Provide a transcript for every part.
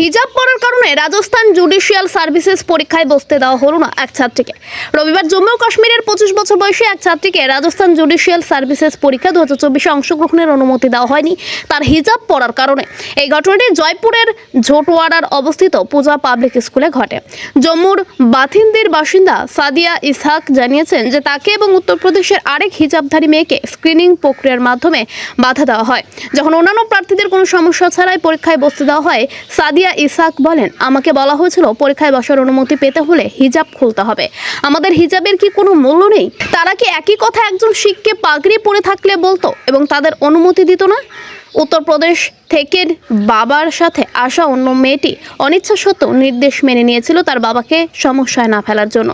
হিজাব পরার কারণে রাজস্থান জুডিশিয়াল সার্ভিসেস পরীক্ষায় বসতে দেওয়া হলো না এক ছাত্রীকে। রবিবার জম্মু কাশ্মীরের পঁচিশ বছর বয়সী এক ছাত্রীকে রাজস্থান জুডিশিয়াল সার্ভিসেস পরীক্ষা দু হাজার চব্বিশে অংশগ্রহণের অনুমতি দেওয়া হয়নি তার হিজাব পরার কারণে। এই ঘটনাটি জয়পুরের ঝোটওয়াড়ার অবস্থিত পূজা পাবলিক স্কুলে ঘটে। জম্মুর বাথিন্দির বাসিন্দা সাদিয়া ইসহাক জানিয়েছেন যে তাকে এবং উত্তরপ্রদেশের আরেক হিজাবধারী মেয়েকে স্ক্রিনিং প্রক্রিয়ার মাধ্যমে বাধা দেওয়া হয়। যখন অন্যান্য প্রার্থীদের কোনো সমস্যা ছাড়াই পরীক্ষায় বসতে দেওয়া হয়, সাদিয়া ইসাক বলেন, আমাকে বলা হয়েছিল পরীক্ষায় বসার অনুমতি পেতে হলে হিজাব খুলতে হবে। আমাদের হিজাবের কি কোনো মূল্য নেই? তারা কি একই কথা একজন শিখকে পাগড়ি পরে থাকলে বলতো এবং তাদের অনুমতি দিত না? উত্তরপ্রদেশ থেকে বাবার সাথে আসা অন্য মেয়েটি অনিচ্ছা সত্ত্বেও নির্দেশ মেনে নিয়েছিল তার বাবাকে সমস্যায় না ফেলার জন্য।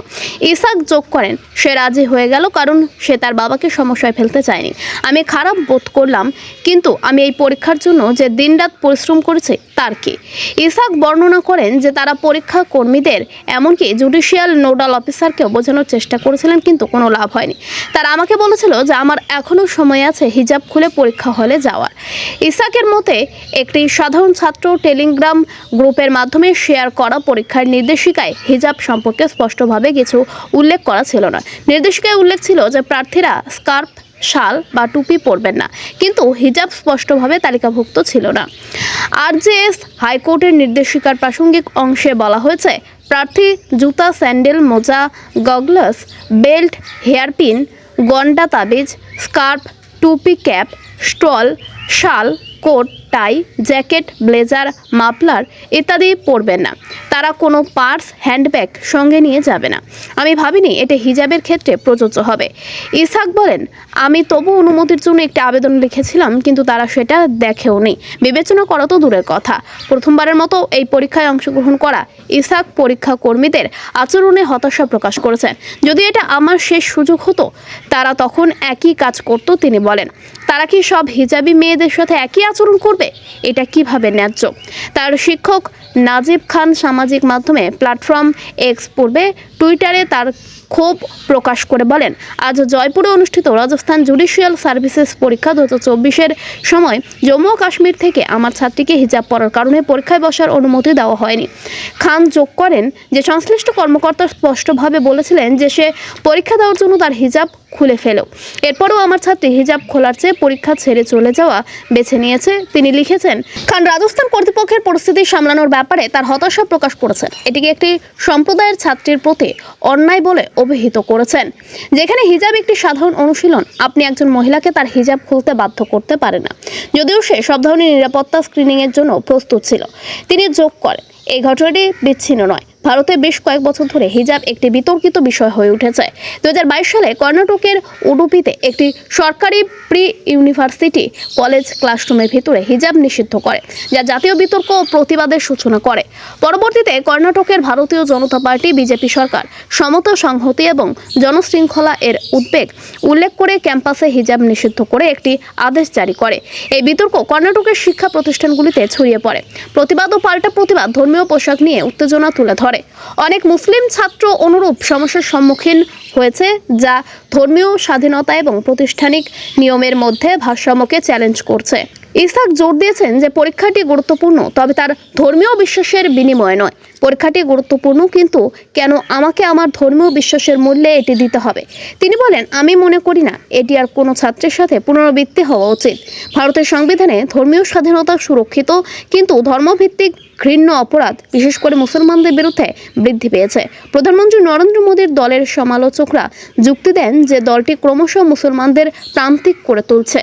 ইসাক যোগ করেন, সে রাজি হয়ে গেল কারণ সে তার বাবাকে সমস্যায় ফেলতে চায়নি। আমি খারাপ বোধ করলাম, কিন্তু আমি এই পরীক্ষার জন্য যে দিনরাত পরিশ্রম করেছে, তার কি? ইসাক বর্ণনা করেন যে তারা পরীক্ষা কর্মীদের এমনকি জুডিশিয়াল নোডাল অফিসারকেও বোঝানোর চেষ্টা করেছিলেন, কিন্তু কোনো লাভ হয়নি। তারা আমাকে বলেছিল যে আমার এখনও সময় আছে হিজাব খুলে পরীক্ষা হলে যাওয়ার। ইসাকের মতে, একটি সাধারণ ছাত্র টেলিগ্রাম গ্রুপের মাধ্যমে শেয়ার করা পরীক্ষার নির্দেশিকায় হিজাব সম্পর্কে স্পষ্টভাবে কিছু উল্লেখ করা ছিল না। নির্দেশিকায় উল্লেখ ছিল যে প্রার্থীরা স্কার্ফ, শাল বা টুপি পরবেন না, কিন্তু হিজাব স্পষ্টভাবে তালিকাভুক্ত ছিল না। আরজেএস হাইকোর্টের নির্দেশিকার প্রাসঙ্গিক অংশে বলা হয়েছে, প্রার্থী জুতা, স্যান্ডেল, মোজা, গগলস, বেল্ট, হেয়ারপিন, গন্ডা তাবিজ, স্কার্ফ, টুপি ক্যাপ, স্টল শাল coat, tie, jacket, blazer, muffler ইত্যাদি পরবেন না। তারা কোনো পার্স, হ্যান্ডব্যাগ সঙ্গে নিয়ে যাবে না। আমি ভাবিনি এটা হিজাবের ক্ষেত্রে প্রযোজ্য হবে। ইসাক বলেন, আমি তবু অনুমতির জন্য একটি আবেদন লিখেছিলাম, কিন্তু তারা সেটা দেখেও নি। বিবেচনা করা তো দূরের কথা। প্রথমবারের মতো এই পরীক্ষায় অংশগ্রহণ করা ইসাক পরীক্ষা কর্মীদের আচরণে হতাশা প্রকাশ করেছেন যদি এটা আমার শেষ সুযোগ হতো, তারা তখন একই কাজ করত, তিনি বলেন। তারা কি সব হিজাবি মেয়েদের সাথে একই আচরণ করবে? এটা কীভাবে ন্যায্য? তার শিক্ষক নাজিব খান সামাজিক মাধ্যমে প্ল্যাটফর্ম এক্স পূর্বে টুইটারে তার ক্ষোভ প্রকাশ করে বলেন, আজ জয়পুরে অনুষ্ঠিত রাজস্থান জুডিশিয়াল সার্ভিসেস পরীক্ষা দু হাজার সময় জম্মু ও কাশ্মীর থেকে আমার ছাত্রীকে হিজাব পরার কারণে পরীক্ষায় বসার অনুমতি দেওয়া হয়নি। খান যোগ করেন যে, সংশ্লিষ্ট কর্মকর্তা স্পষ্টভাবে বলেছিলেন যে, সে পরীক্ষা দেওয়ার জন্য তার হিজাব খুলে ফেলেও এরপরও আমার ছাত্রী হিজাব খোলার চেয়ে পরীক্ষা ছেড়ে চলে যাওয়া বেছে নিয়েছে। তিনি লিখেছেন, খান, রাজস্থান কর্তৃপক্ষের পরিস্থিতি সামলানোর ব্যাপারে তার হতাশা প্রকাশ করেছেন এটিকে একটি সম্প্রদায়ের ছাত্রীর প্রতি অন্যায় বলে অভিহিত করেছেন। যেখানে হিজাব একটি সাধারণ অনুশীলন, আপনি একজন মহিলাকে তার হিজাব খুলতে বাধ্য করতে পারে না। যদিও সে সব ধরনের নিরাপত্তা স্ক্রিনিংয়ের জন্য প্রস্তুত ছিল। তিনি যোগ করেন। এই ঘটনাটি বিচ্ছিন্ন নয়। ভারতে বেশ কয়েক বছর ধরে হিজাব একটি বিতর্কিত বিষয় হয়ে উঠেছে। দু হাজার বাইশ সালে কর্ণাটকের উডুপিতে একটি সরকারি প্রি ইউনিভার্সিটি কলেজ ক্লাসরুমের ভিতরে হিজাব নিষিদ্ধ করে, যা জাতীয় বিতর্ক ও প্রতিবাদের সূচনা করে। পরবর্তীতে কর্ণাটকের ভারতীয় জনতা পার্টি, বিজেপি সরকার, সমতা সংহতি এবং জনশৃঙ্খলা এর উদ্বেগ উল্লেখ করে ক্যাম্পাসে হিজাব নিষিদ্ধ করে একটি আদেশ জারি করে। এই বিতর্ক কর্ণাটকের শিক্ষা প্রতিষ্ঠানগুলিতে ছড়িয়ে পড়ে। প্রতিবাদ ও পাল্টা প্রতিবাদ ধর্মীয় পোশাক নিয়ে উত্তেজনা তুলে ধরে। অনেক মুসলিম ছাত্র অনুরূপ সমস্যার সম্মুখীন হয়েছে, যা ধর্মীয় স্বাধীনতা এবং প্রতিষ্ঠানিক নিয়মের মধ্যে ভারসাম্যকে চ্যালেঞ্জ করছে। ইসাক জোর দিয়েছেন যে পরীক্ষাটি গুরুত্বপূর্ণ, তবে তার ধর্মীয় বিশ্বাসের বিনিময় নয়। পরীক্ষাটি গুরুত্বপূর্ণ, কিন্তু কেন আমাকে আমার ধর্মীয় বিশ্বাসের মূল্যে এটি দিতে হবে? তিনি বলেন, আমি মনে করি না, এটি আর কোনো ছাত্রের সাথে পুনরাবৃত্তি হওয়া উচিত। ভারতের সংবিধানে ধর্মীয় স্বাধীনতা সুরক্ষিত, কিন্তু ধর্মভিত্তিক ঘৃণ্য অপরাধ, বিশেষ করে মুসলমানদের বিরুদ্ধে, বৃদ্ধি পেয়েছে। প্রধানমন্ত্রী নরেন্দ্র মোদীর দলের সমালোচকরা যুক্তি দেন যে দলটি ক্রমশ মুসলমানদের প্রান্তিক করে তুলছে।